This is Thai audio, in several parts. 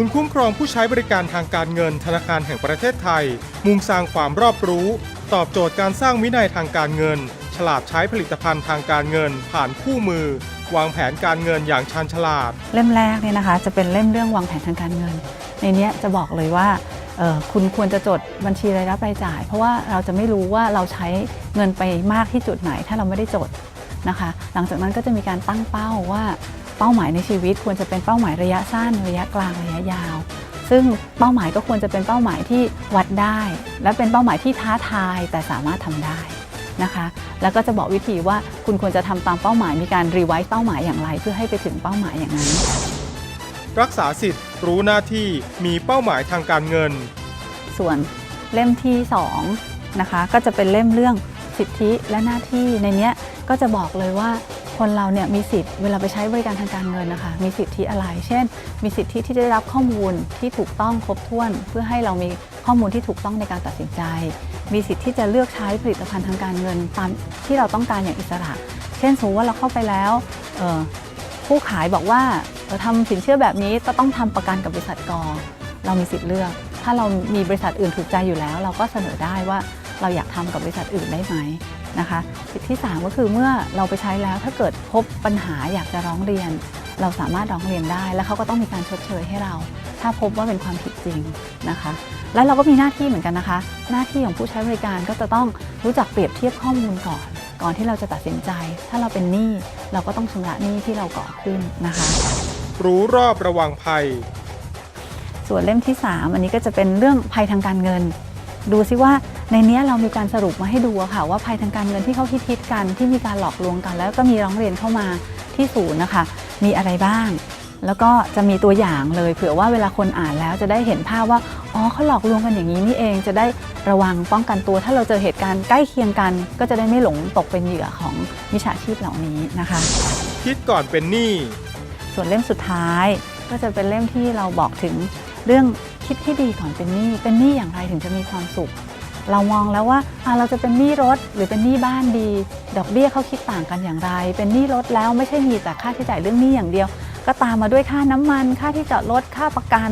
ศูนย์คุ้มครองผู้ใช้บริการทางการเงินธนาคารแห่งประเทศไทย มุ่งสร้างความรอบรู้ ตอบโจทย์การสร้างวินัยทางการเงิน ฉลาดใช้ผลิตภัณฑ์ทางการเงิน ผ่านคู่มือ วางแผนการเงินอย่างชาญฉลาด เล่มแรกเนี่ยนะคะ จะเป็นเล่มเรื่องวางแผนทางการเงิน ในเนี้ยจะบอกเลยว่าคุณควรจะจดบัญชีรายรับรายจ่าย เพราะว่าเราจะไม่รู้ว่าเราใช้เงินไปมากที่จุดไหน ถ้าเราไม่ได้จดนะคะ หลังจากนั้นก็จะมีการตั้งเป้าว่า เป้าหมายในชีวิตควรจะเป็นเป้าหมายระยะสั้น ระยะกลางระยะยาว ซึ่งเป้าหมายก็ควรจะเป็นเป้าหมายที่วัดได้ และเป็นเป้าหมายที่ท้าทายแต่สามารถทำได้นะคะ แล้วก็จะบอกวิธีว่าคุณควรจะทำตามเป้าหมายมีการรีไวซ์เป้าหมายอย่างไร เพื่อให้ไปถึงเป้าหมายอย่างนั้น รักษาสิทธิ์ รู้หน้าที่มีเป้าหมายทางการเงิน ส่วนเล่มที่2นะคะก็จะเป็นเล่มเรื่องสิทธิและหน้าที่ในเนี้ยก็จะบอกเลยว่า คนเราเนี่ยมีสิทธิ์เวลาไปใช้บริการทางการเงินนะคะ มีสิทธิอะไร เช่น มีสิทธิที่จะได้รับข้อมูลที่ถูกต้องครบถ้วน เพื่อให้เรามีข้อมูลที่ถูกต้องในการตัดสินใจ มีสิทธิที่จะเลือกใช้ผลิตภัณฑ์ทางการเงินตามที่เราต้องการอย่างอิสระ เช่นสมมติว่าเราเข้าไปแล้วผู้ขายบอกว่าทำสินเชื่อแบบนี้ก็ต้องทำประกันกับบริษัทกอเรามีสิทธิ์เลือก ถ้าเรามีบริษัทอื่นถูกใจอยู่แล้ว เราก็เสนอได้ว่าเราอยากทำกับบริษัทอื่นได้ไหม นะคะสิทธิที่ 3 ก็คือเมื่อเราไปใช้แล้วถ้าเกิดพบปัญหาอยากจะร้องเรียน เราสามารถร้องเรียนได้ แล้วเขาก็ต้องมีการชดเชยให้เรา ถ้าพบว่าเป็นความผิดจริงนะคะ แล้วเราก็มีหน้าที่เหมือนกันนะคะ หน้าที่ของผู้ใช้บริการก็จะต้องรู้จักเปรียบเทียบข้อมูลก่อน ก่อนที่เราจะตัดสินใจ ถ้าเราเป็นหนี้เราก็ต้องชำระหนี้ที่เราก่อขึ้นนะคะ รู้รอบระวังภัย ส่วนเล่มที่ 3 อันนี้ก็จะเป็นเรื่องภัยทางการเงิน ดูซิว่า ในเนี้ยเรามีการสรุปมาให้ดูอะค่ะ ว่าภัยทางการเงินที่เขาคิดๆกันที่มีการหลอกลวงกัน แล้วก็มีร้องเรียนเข้ามาที่ศูนย์นะคะ มีอะไรบ้าง แล้วก็จะมีตัวอย่างเลยเผื่อว่าเวลาคนอ่านแล้วจะได้เห็นภาพว่าอ๋อเขาหลอกลวงกันอย่างนี้นี่เองจะได้ระวังป้องกันตัว ถ้าเราเจอเหตุการณ์ใกล้เคียงกัน ก็จะได้ไม่หลงตกเป็นเหยื่อของมิจฉาชีพเหล่านี้นะคะ คิดก่อนเป็นหนี้ส่วนเล่มสุดท้ายก็จะเป็นเล่มที่เราบอกถึงเรื่องคิดให้ดีก่อนเป็นหนี้เป็นหนี้อย่างไรถึงจะมีความสุข เรามองแล้วว่าเราจะเป็นหนี้รถหรือเป็นหนี้บ้านดี ดอกเบี้ยเขาคิดต่างกันอย่างไร เป็นหนี้รถแล้วไม่ใช่มีแต่ค่าใช้จ่ายเรื่องหนี้อย่างเดียว ก็ตามมาด้วยค่าน้ำมัน ค่าที่จอดรถค่าประกัน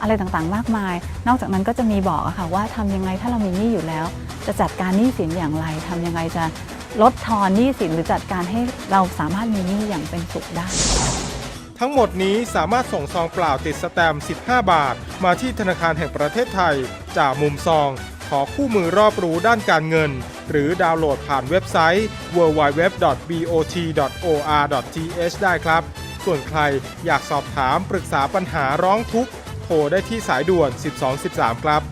อะไรต่างๆ มากมาย นอกจากนั้นก็จะมีบอกค่ะว่าทำยังไงถ้าเรามีหนี้อยู่แล้ว จะจัดการหนี้สินอย่างไรทำยังไงจะลดทอนหนี้สินหรือจัดการให้เราสามารถมีหนี้อย่างเป็นสุขได้ ทั้งหมดนี้สามารถส่งซองเปล่าติดสแตมป์15 บาท มาที่ธนาคารแห่งประเทศไทยจากมุมซอง ขอคู่มือรอบรู้ด้านการเงิน หรือดาวน์โหลดผ่านเว็บไซต์ www.bot.or.th ได้ครับ ส่วนใครอยากสอบถามปรึกษาปัญหาร้องทุกข์ โทรได้ที่สายด่วน 1213 ครับ